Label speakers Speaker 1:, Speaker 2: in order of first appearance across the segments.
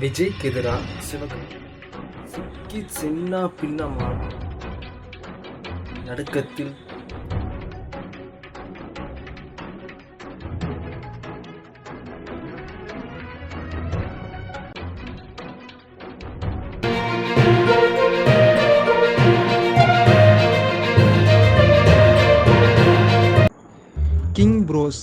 Speaker 1: விஜய்க்கு எதிராக சிவகாமி? சிக்கி சின்ன பின்னமா நடுக்கத்தில்
Speaker 2: கிங் ப்ரோஸ்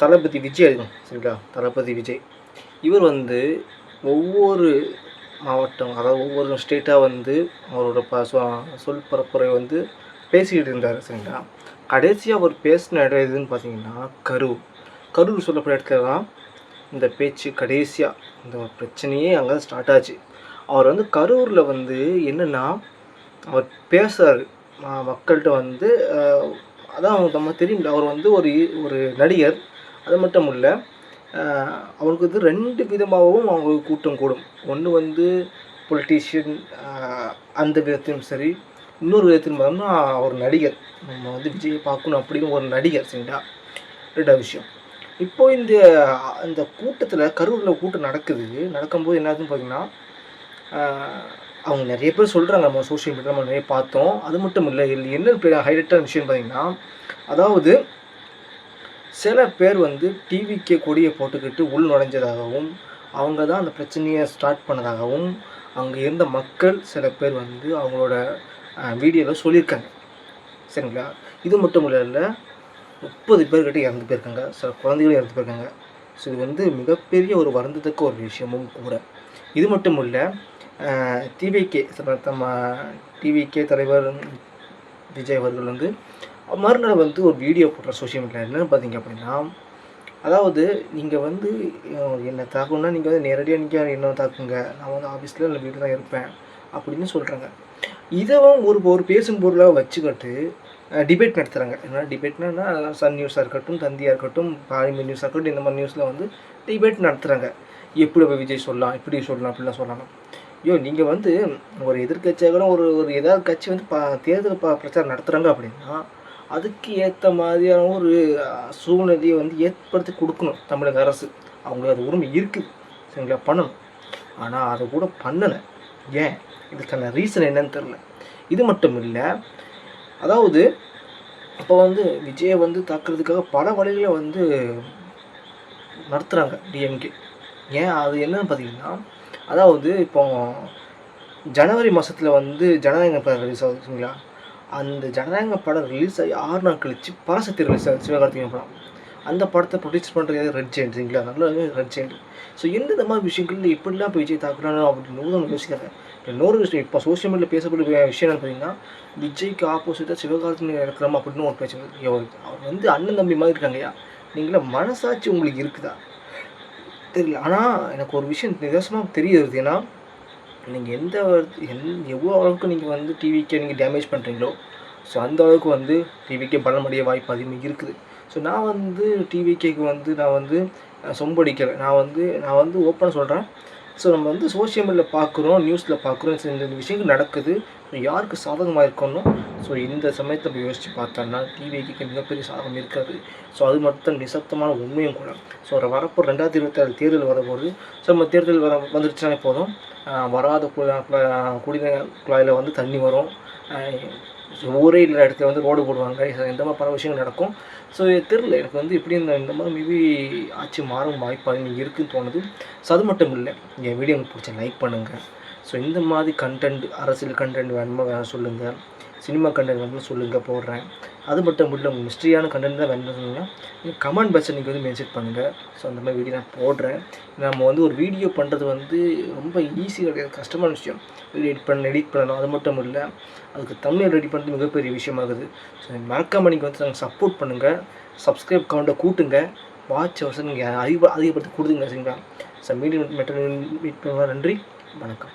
Speaker 1: தளபதி விஜய் இருக்கும் சரிங்களா? தளபதி விஜய். இவர் வந்து ஒவ்வொரு மாவட்டம் அதாவது ஒவ்வொரு ஸ்டேட்டாக வந்து அவரோட ப சொல் பரப்புரை வந்து பேசிக்கிட்டு இருந்தார் சரிங்களா? கடைசியாக அவர் பேசின இடம் எதுன்னு பார்த்தீங்கன்னா கரூர். கரூர் சொல்லப்பட்ட இடத்துல தான் இந்த பேச்சு கடைசியாக இந்த பிரச்சனையே அங்கே ஸ்டார்ட் ஆச்சு. அவர் வந்து கரூரில் வந்து என்னென்னா அவர் பேசுகிறாரு மக்கள்கிட்ட வந்து அதான் அவங்க நம்ம தெரியும் அவர் வந்து ஒரு ஒரு நடிகர். அது மட்டும் இல்லை அவங்களுக்கு வந்து ரெண்டு விதமாகவும் அவங்களுக்கு கூட்டம் கூடும். ஒன்று வந்து பொலிட்டீஷியன் அந்த விதத்திலும் சரி இன்னொரு விதத்திலும் பார்த்தோம்னா அவர் நடிகர். நம்ம வந்து விஜயை பார்க்கணும் அப்படின்னு ஒரு நடிகர் சரிங்களா? ரெண்டாவது விஷயம். இப்போ இந்த அந்த கூட்டத்தில் கரூரில் கூட்டம் நடக்குது. நடக்கும்போது என்ன ஆகுதுன்னு பார்த்தீங்கன்னா அவங்க நிறைய பேர் சொல்கிறாங்க நம்ம சோஷியல் மீடியா நம்ம நிறைய பார்த்தோம். அது மட்டும் இல்லை இல்லை என்ன ஹைலைட்டான விஷயம் பார்த்தீங்கன்னா அதாவது சில பேர் வந்து டிவிக்கே கொடியை போட்டுக்கிட்டு உள் நுழைஞ்சதாகவும் அவங்க தான் அந்த பிரச்சனையை ஸ்டார்ட் பண்ணதாகவும் அங்கே இருந்த மக்கள் சில பேர் வந்து அவங்களோட வீடியோவில் சொல்லியிருக்காங்க. சரிங்களா? இது மட்டும் இல்லை முப்பது பேர்கிட்ட இறந்து போயிருக்காங்க. சில குழந்தைகளும் இறந்து போயிருக்காங்க. ஸோ இது வந்து மிகப்பெரிய ஒரு வருந்தத்தக்க ஒரு விஷயமும் கூட. இது மட்டும் இல்லை டிவிகே நம்ம டிவிகே தலைவர் விஜய் அவர்கள் வந்து மறுநாள் வந்து ஒரு வீடியோ போடுற சோஷியல் மீடியாவில் என்னென்னு பார்த்தீங்க அப்படின்னா அதாவது நீங்கள் வந்து என்னை தாக்கணும்னா நீங்கள் வந்து நேரடியாக நீங்கள் என்ன தாக்குங்க நான் வந்து ஆஃபீஸில் இல்லை வீட்டில் தான் இருப்பேன் அப்படின்னு சொல்கிறாங்க இதவும் ஒரு ஒரு பேசும் பொருளாக வச்சுக்கிட்டு டிபேட் நடத்துகிறாங்க என்ன? டிபேட்னா சன் நியூஸாக இருக்கட்டும் தந்தியாக இருக்கட்டும் பாலிமர் நியூஸாக இருக்கட்டும் இந்த மாதிரி நியூஸில் வந்து டிபேட் நடத்துகிறாங்க எப்படி அப்ப விஜய் சொல்லலாம் இப்படி சொல்லலாம் அப்படிலாம் சொல்லலாம் ஐயோ நீங்கள் வந்து ஒரு எதிர்க்கட்சியாக கூட ஒரு ஒரு ஏதாவது கட்சி வந்து பா தேர்தல் ப பிரச்சாரம் நடத்துகிறாங்க அப்படின்னா அதுக்கு ஏற்ற மாதிரியான ஒரு சூழ்நிலையை வந்து ஏற்படுத்தி கொடுக்கணும் தமிழக அரசு. அவங்களுக்கு அது உரிமை இருக்குது சரிங்களா? பண்ணணும். ஆனால் அதை கூட பண்ணலை. ஏன்? இதுக்கான ரீசன் என்னன்னு தெரில இது மட்டும் இல்லை அதாவது இப்போ வந்து விஜயை வந்து தாக்குறதுக்காக பல வழிகளை வந்து நடத்துகிறாங்க டிஎம்கே ஏன்? அது என்னன்னு பார்த்தீங்கன்னா அதாவது இப்போ ஜனவரி மாதத்தில் வந்து ஜனநாயக ரிலீஸ் ஆகுதுங்களா அந்த ஜனநாயக படம் ரிலீஸ் ஆகி ஆறு நாள் கழிச்சு பரசக்தி ரிலீஸ் ஆகுது. சிவகார்த்திகேயன் படம். அந்த படத்தை ப்ரொடியூஸ் பண்ணுறது ரெட் ஜெயிண்ட் சரிங்களா? நல்ல ரெட் ஜெயிண்ட் ஸோ எந்தெந்த மாதிரி விஷயங்கள் எப்படிலாம் போய் விஜய் தாக்குறாங்க அப்படின்னு நம்ம யோசிக்கிறாங்க இன்னொரு விஷயம் இப்போ சோஷியல் மீடியாவில் பேசக்கூடிய விஷயம் என்ன பார்த்தீங்கன்னா விஜய்க்கு ஆப்போசிட்டாக சிவகார்த்திகேயன் இருக்கிறோம் அப்படின்னு ஒரு பேச்சு அவர் வந்து அண்ணன் தம்பி மாதிரி இருக்காங்கய்யா நீங்களே மனசாட்சி உங்களுக்கு இருக்குதா? தெரியல. ஆனால் எனக்கு ஒரு விஷயம் நிதர்சனமாக தெரிய வருது ஏன்னா நீங்கள் எந்த எந் எவ்வளோ அளவுக்கு நீங்கள் வந்து டிவிக்கு நீங்கள் டேமேஜ் பண்ணுறீங்களோ ஸோ அந்த அளவுக்கு வந்து டிவிக்கே பலமடைய வாய்ப்பு அதிகமாக இருக்குது. ஸோ நான் வந்து டிவிகேக்கு வந்து நான் வந்து சொம்படிக்கிறேன் நான் வந்து நான் வந்து ஓப்பனாக சொல்கிறேன் ஸோ நம்ம வந்து சோஷியல் மீடியாவில் பார்க்குறோம் நியூஸில் பார்க்குறோம் இந்த விஷயங்கள் நடக்குது. யாருக்கு சாதகமாக இருக்கணும் ஸோ இந்த சமயத்தை நம்ம யோசித்து பார்த்தோம்னா டிவிக்கு மிகப்பெரிய சாதகம் இருக்காது. ஸோ அது மட்டும் நிசப்தமான உண்மையும் கூட. ஸோ ஒரு வரப்போ ரெண்டாயிரத்தி இருபத்தாறு தேர்தல் வரப்போகுது. ஸோ நம்ம தேர்தல் வர வந்துருச்சுனாலே போதும். வராத குழா குடிநீர் குழாயில் வந்து தண்ணி வரும். ஊரே இல்லை இடத்துல வந்து ரோடு போடுவாங்க. இந்த மாதிரி பல விஷயங்கள் நடக்கும். ஸோ தெரில எனக்கு வந்து எப்படி இந்த இந்த மாதிரி மேபி ஆட்சி மாறும் வாய்ப்பு அதிகம் இருக்குன்னு தோணுது. ஸோ அது மட்டும் இல்லை. என் வீடியோ உங்களுக்கு பிடிச்ச லைக் பண்ணுங்கள் ஸோ இந்த மாதிரி கண்டென்ட் அரசியல் கண்டென்ட் வேணுமா வேணும் சொல்லுங்கள் சினிமா கண்டென்ட் வேணும்னு சொல்லுங்கள் போடுறேன். அது மட்டும் இல்லை உங்கள் மிஸ்ட்ரியான கண்டென்ட் தான் வேணும்னு நீங்கள் கமெண்ட் பாக்ஸில் நீங்கள் வந்து மென்ஷன் பண்ணுங்கள் ஸோ அந்த மாதிரி வீடியோ நான் போடுறேன். நம்ம வந்து ஒரு வீடியோ பண்ணுறது வந்து ரொம்ப ஈஸி கிடையாது. கஷ்டமான விஷயம். எடிட் பண்ண எடிட் பண்ணணும் அது மட்டும் இல்லை அதுக்கு தமிழ் ரெடி பண்ணுறது மிகப்பெரிய விஷயமாகுது. ஸோ மறக்காமல் நீங்கள் வந்து நாங்கள் சப்போர்ட் பண்ணுங்கள் சப்ஸ்கிரைப் கவுண்டை கூட்டுங்க. வாட்ச் ஹவர்ஸ் நீங்கள் அதிக அதிகப்படுத்தி கொடுத்துங்க சரிங்களா? ஸோ மீடியம் மெட்டர் மீட் பண்ணுவோம். நன்றி. வணக்கம்.